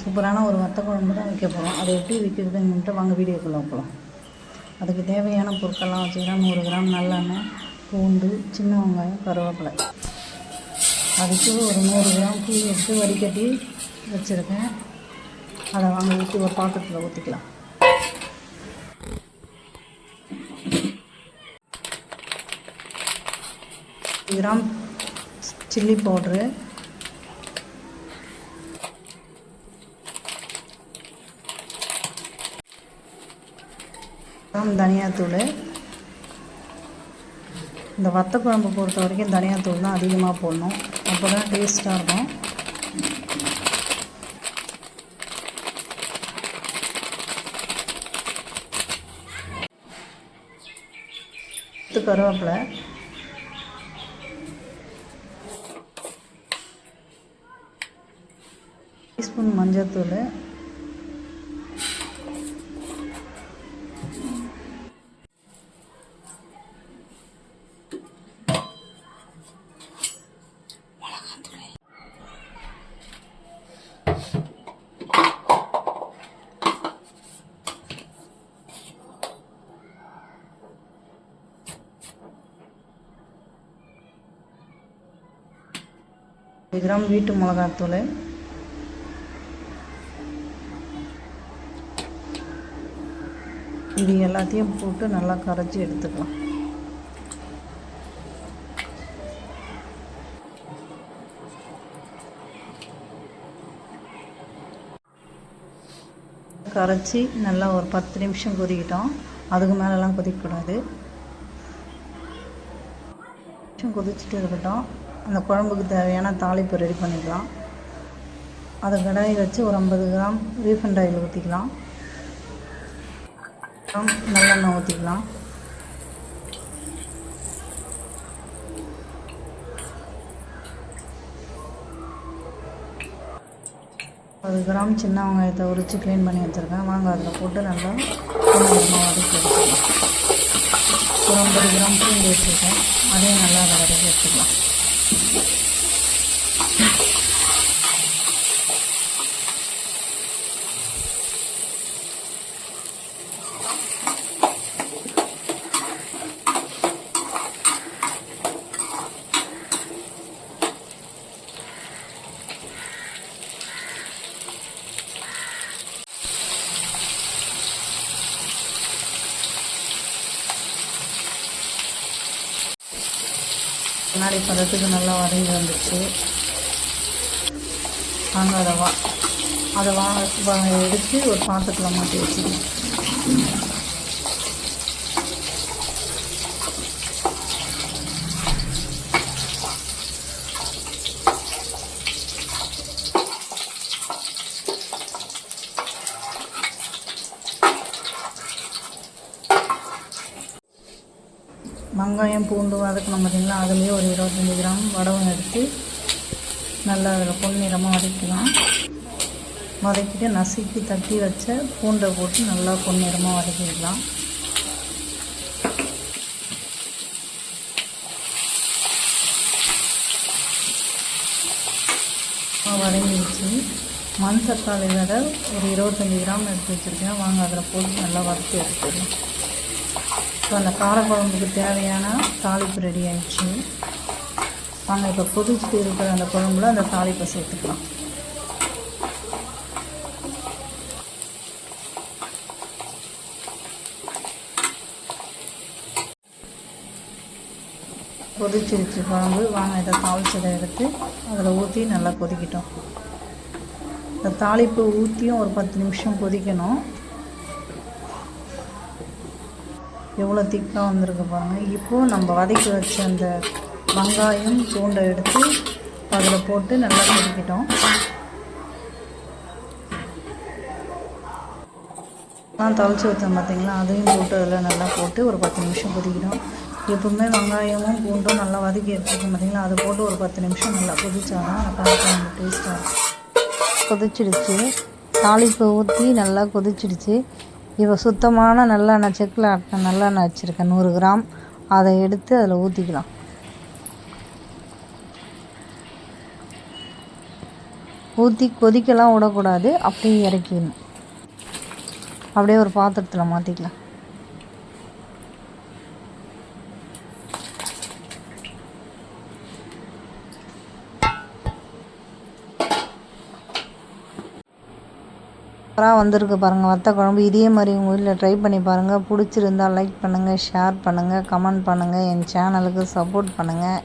சூப்பரான ஒரு வத்த குழம்பு தான் வைக்க போகிறோம் அதை எப்படி வைக்கிறதுன்ட்டு வாங்க வீடியோக்குள்ளே போகலாம் அதுக்கு தேவையான பொருட்கள்லாம் வச்சுக்கலாம் நூறு கிராம் நல்லெண்ணெய் பூண்டு சின்ன வெங்காயம் கருவேப்பிலை. அதுக்கு ஒரு நூறு கிராம் பூ எடுத்து வடிகட்டி வச்சுருக்கேன். அதை வாங்க ஊற்றி ஒரு பாத்திரத்தில் ஊற்றிக்கலாம் கிராம் சில்லி பவுட்ரு தனியாத்தூள். இந்த வத்த குழம்பு பொறுத்த வரைக்கும் தனியாத்தூள் தான் அதிகமாக போடணும். அப்போ தான் டேஸ்ட்டாக இருக்கும். பத்து கருவேப்பிலை. டீஸ்பூன் மஞ்சள்தூள் ஒரு கிராம் வீட்டு மிளகாத்தூள் இது எல்லாத்தையும் போட்டு நல்லா கரைச்சி எடுத்துக்கலாம். கரைச்சி நல்லா ஒரு பத்து நிமிஷம் கொதிக்கிட்டோம். அதுக்கு மேலெலாம் கொதிக்கக்கூடாது. கொதிச்சுட்டு இருக்கட்டும். அந்த குழம்புக்கு தேவையான தாளிப்பு ரெடி பண்ணிக்கலாம். அதை கடாயை வச்சு ஒரு ஐம்பது கிராம் ரீஃபண்ட் ஆயில் ஊற்றிக்கலாம் நல்லெண்ணெய் ஊற்றிக்கலாம் ஒரு கிராம் சின்ன வெங்காயத்தை உரித்து க்ளீன் பண்ணி வச்சுருக்கேன். வாங்க அதில் போட்டு நல்லா கொஞ்சமாக வதக்கி எடுத்துக்கலாம். ஒரு ஐம்பது கிராம் பூண்டு வச்சுருக்கேன். அதையும் நல்லா அதை வதக்கி எடுத்துக்கலாம். கண்ணாடி பதத்துக்கு நல்லா வதங்கி வந்துச்சு. நாங்கள் அதை வா அதை வா எடுத்து ஒரு பாத்திரத்தில் மாட்டி வச்சுக்கோங்க வெங்காயம் பூண்டு வதக்கணும் பார்த்திங்களா? அதுலேயே ஒரு இருபத்தஞ்சி கிராம் வடகம் எடுத்து நல்லா அதில் பொன்னிறமாக வதக்கலாம் வதக்கிட்டு நசுக்கி தட்டி வச்ச பூண்டை போட்டு நல்லா பொன்னிறமாக வதக்கிடலாம் வதங்கிடுச்சு. மண் தக்காளி விட ஒரு இருபத்தஞ்சி கிராம் எடுத்து வச்சுருக்கேன். வாங்க அதில் போட்டு நல்லா வதக்கி எடுத்துக்கலாம். ஸோ அந்த காரக்குழம்புக்கு தேவையான தாளிப்பு ரெடி ஆயிடுச்சு. வாங்க இப்போ கொதிச்சுட்டு இருக்கிற அந்த குழம்புல அந்த தாளிப்பை சேர்த்துக்கலாம். கொதிச்சிருச்சு குழம்பு வாங்க இதை தாளிச்சதை எடுத்து அதில் ஊற்றி நல்லா கொதிக்கிட்டோம். இந்த தாளிப்பு ஊற்றியும் ஒரு பத்து நிமிஷம் கொதிக்கணும். எவ்வளோ திக்காக வந்திருக்கு பாருங்கள் இப்போது நம்ம வதக்கி வச்ச அந்த வெங்காயம் பூண்டை எடுத்து அதில் போட்டு நல்லா கொதிக்கிட்டோம் நான் தொலைச்சி வச்சேன் பார்த்தீங்களா அதையும் போட்டு அதில் நல்லா போட்டு ஒரு பத்து நிமிஷம் கொதிக்கிட்டோம் எப்பவுமே வெங்காயமும் பூண்டும் நல்லா வதக்கி எடுத்துருக்கோம் பார்த்தீங்களா அதை போட்டு ஒரு பத்து நிமிஷம் நல்லா கொதிச்சாதான் அந்த காரக்குழம்பு டேஸ்ட்டாக கொதிச்சிடுச்சு. தாளிப்பு ஊற்றி நல்லா கொதிச்சிடுச்சு. இப்போ சுத்தமான நல்லெண்ணெய் செக்கில் ஆட்டின நல்லெண்ணெய் வச்சுருக்கேன் நூறு கிராம். அதை எடுத்து அதில் ஊற்றிக்கலாம் ஊற்றி கொதிக்கலாம் விடக்கூடாது. அப்படியே இறக்கிடணும். அப்படியே ஒரு பாத்திரத்தில் மாற்றிக்கலாம் சூப்பராக வந்திருக்கு பாருங்கள் வத்த குழம்பு இதே மாதிரி உங்கள் வீட்டில் ட்ரை பண்ணி பாருங்கள் பிடிச்சிருந்தா லைக் பண்ணுங்கள் ஷேர் பண்ணுங்கள் கமெண்ட் பண்ணுங்கள் என் சேனலுக்கு சப்போர்ட் பண்ணுங்கள்